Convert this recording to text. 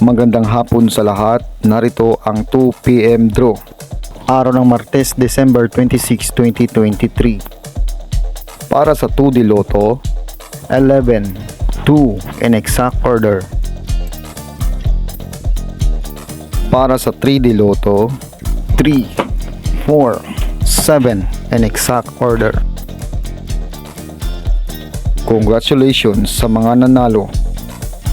Magandang hapon sa lahat. Narito ang 2pm draw. Araw ng Martes, December 26, 2023. Para sa 2D Lotto, 11, 2 in exact order. Para sa 3D Lotto, 3, 4, 7 in exact order. Congratulations sa mga nanalo.